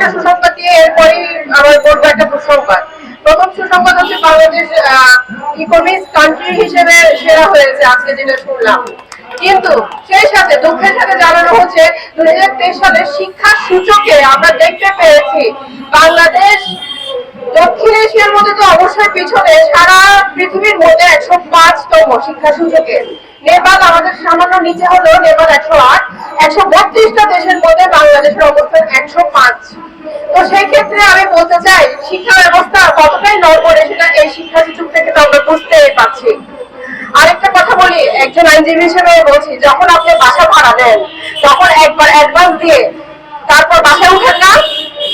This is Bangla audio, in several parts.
একটা সুসংবাদ দিয়ে এরপরেই আমার বলব একটা দুঃসংবাদ প্রথম সুসংবাদ হচ্ছে বাংলাদেশ ইকোনমিক্স কান্ট্রি হিসেবে সেরা হয়েছে, আজকে যেটা শুনলাম। কিন্তু সেই সাথে, দুঃখের সাথে জানানো হচ্ছে, দুই হাজার তেইশ সালের শিক্ষা সূচকে আমরা দেখতে পেয়েছি। বাংলাদেশ দক্ষিণ এশিয়ার মধ্যে তো অবশ্যই পিছনে, সারা পৃথিবীর মধ্যে একশো পাঁচতম শিক্ষা সূচকে। নেপাল আমাদের সামান্য নিচে হলো নেপাল একশো আট, একশো বত্রিশটা দেশের মধ্যে বাংলাদেশের অবস্থান একশো পাঁচ। তো সেই ক্ষেত্রে আমি বলতে চাই, শিক্ষা ব্যবস্থা কতটাই নড়বড়ে সেটা এই শিক্ষা সূচক থেকে আমরা বুঝতে পারছি। আরেকটা কথা বলি, একজন আইনজীবী হিসেবে বলছি, যখন আপনি বাসা ভাড়া দেন তখন একবার অ্যাডভান্স দিয়ে তারপর বাসায় উঠেন না?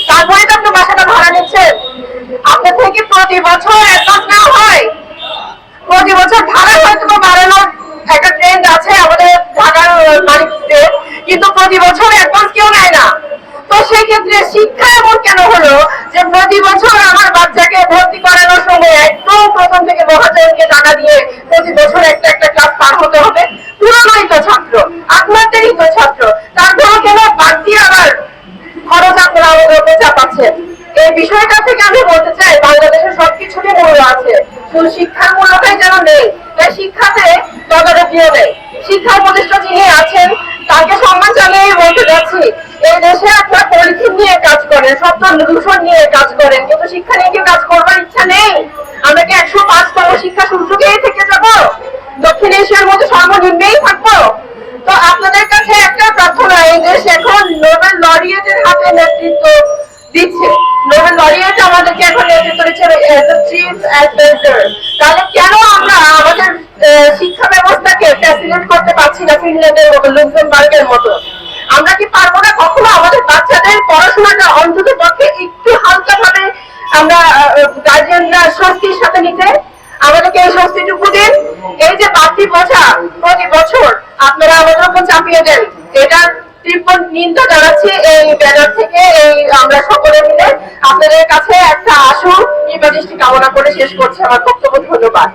তারপরে তো আপনি বাসাটা ভাড়া নিচ্ছেন। আপনার থেকে প্রতি বছর অ্যাডভান্স নেওয়া হয়। প্রতি বছর ভাড়া হয়তো বা বাড়ানোর একটা ট্রেন্ড আছে আমাদের ঢাকার মালিকদের কিন্তু প্রতি বছর অ্যাডভান্স কেউ নেয় না তো সেই ক্ষেত্রে শিক্ষা এমন কেন হলো যে প্রতি বছর আমার বাচ্চাকে ভর্তি করানোর সময় একদম প্রথম থেকে মহাজনকে টাকা দিয়ে প্রতি বছর একটা একটা ক্লাস পার হতে হবে? পুরোনোই তো ছাত্র আপনাদেরই তো ছাত্র। তারপরে কেন বাদ দিয়ে আবার খরচ আপনারা আমাদের উপর চাপাচ্ছেন? এই বিষয়টা থেকে আমি বলতে চাই, বাংলাদেশের সবকিছুরই মূল্য আছে। শুধু শিক্ষার মূল্যটাই যেন নেই, তাই শিক্ষাতে তদারকিও নেই এই দেশে আপনার পলিথিন শিক্ষা এখন নোবেল লরিয়েটের হাতে নেতৃত্ব দিচ্ছে। নোবেল লরিয়েট কেন আমরা আমাদের শিক্ষা ব্যবস্থাকে ফ্যাসিলিটেট করতে পারছি না ফিনল্যান্ডের মতো, লুক্সেমবার্গের মতো? আমরা কি পারব না কখনো আমাদের বাচ্চাদের পড়াশোনাটা অন্তত পক্ষে একটু হালকা ভাবে আমরা গার্জিয়ানরা স্বস্তির সাথে নিতে আমাদেরকে এই স্বস্তিটুকু দিন। এই যে বাড়তি বোঝা প্রতি বছর আপনারা আমাদের উপর চাপিয়ে দেন। এটার তীব্র নিন্দা জানাচ্ছি এই ব্যানার থেকে, এই আমরা সকলে মিলে। আপনাদের কাছে একটা আশু নির্বাচিষ্টি কামনা করে শেষ করছি। আমার বক্তব্য ধন্যবাদ।